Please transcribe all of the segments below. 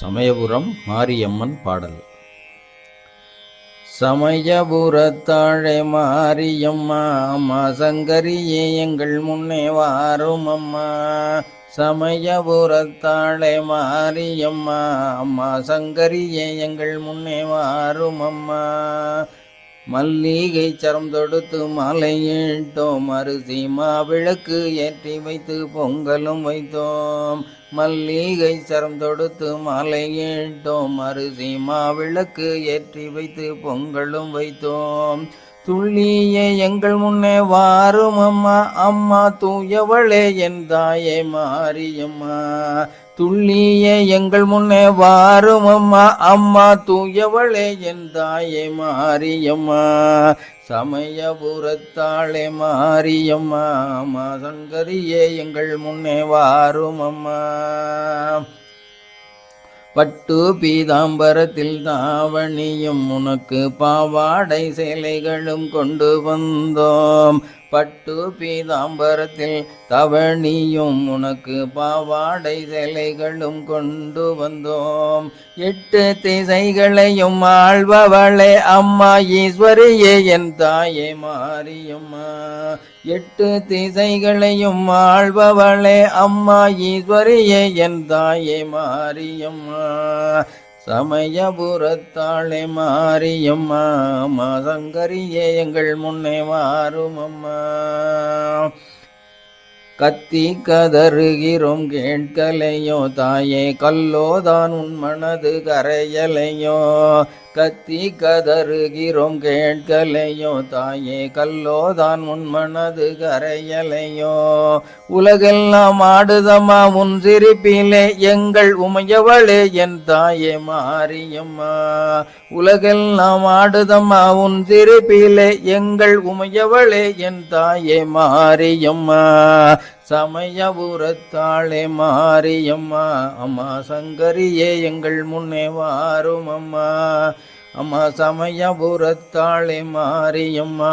சமயபுரம் மாரியம்மன் பாடல். சமயபுரத்தாழை மாரியம்மா அம்மா சங்கரியே எங்கள் முன்னே வாரும் அம்மா. சமயபுரத்தாழை மாரியம்மா அம்மா சங்கரியே எங்கள் முன்னே வாரும் அம்மா. மல்லிகை சரம் தொடுத்து மாலையிட்டோம் அரிசி மாவிளக்கு ஏற்றி வைத்து பொங்கலும் வைத்தோம். மல்லிகை சரம் தொடுத்து மாலையிட்டோம் அரிசி மாவிளக்கு ஏற்றி வைத்து பொங்கலும் வைத்தோம். துள்ளிய எங்கள் முன்னே வாரும் அம்மா. அம்மா தூயவளே என் தாயே மாரியம்மா. துள்ளிய எங்கள் முன்னே வாரும் அம்மா. அம்மா தூயவளே என் தாயே மாரியம்மா. சமயபுரத்தாளே மாரியம்மா அம்மா சங்கரியே எங்கள் முன்னே வாரும் அம்மா பட்டு பீதாம்பரத்தில் தாவணியும் உனக்கு பாவாடை சேலைகளும் கொண்டு வந்தோம். பட்டு பீதாம்பரத்தில் தவணியும் உனக்கு பாவாடை சிலைகளும் கொண்டு வந்தோம். எட்டு திசைகளையும் ஆள்பவளே அம்மா ஈஸ்வரியே என் தாயே மாரியம்மா. எட்டு திசைகளையும் ஆள்பவளே அம்மா ஈஸ்வரியே என் தாயே மாரியம்மா. சமயபுரத்தாளே மாரியம்மா மாசங்கரியே எங்கள் முன்னே மாறும் அம்மா கத்தி கதறுகிறோம் கேட்கலையோ? தாயே கல்லோதான் உன் மனது கரையலையோ? கத்தி கதறுகிறோம் கேட்கலையோ? தாயே கல்லோதான் உன் மனது கரையலையோ? உலகெல்லாம் ஆடுதம்மா உன் சிரிப்பிலே எங்கள் உமையவளே என் தாயே மாரியம்மா. உலகெல்லாம் ஆடுதம்மா உன் சிரிப்பிலே எங்கள் உமையவளே என் தாயே மாரியம்மா. சமயபுரத்தாளே மாரியம்மா அம்மா சங்கரியே எங்கள் முன்னே வாரும் அம்மா அம்மா சமயபுரத்தாளே மாரியம்மா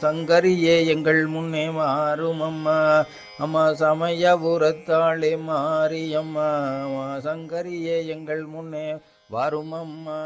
சங்கரியே எங்கள் முன்னே வாரும் அம்மா அம்மா சமயபுரத்தாளே மாரியம்மா அம்மா சங்கரியே எங்கள் முன்னே வாரும் அம்மா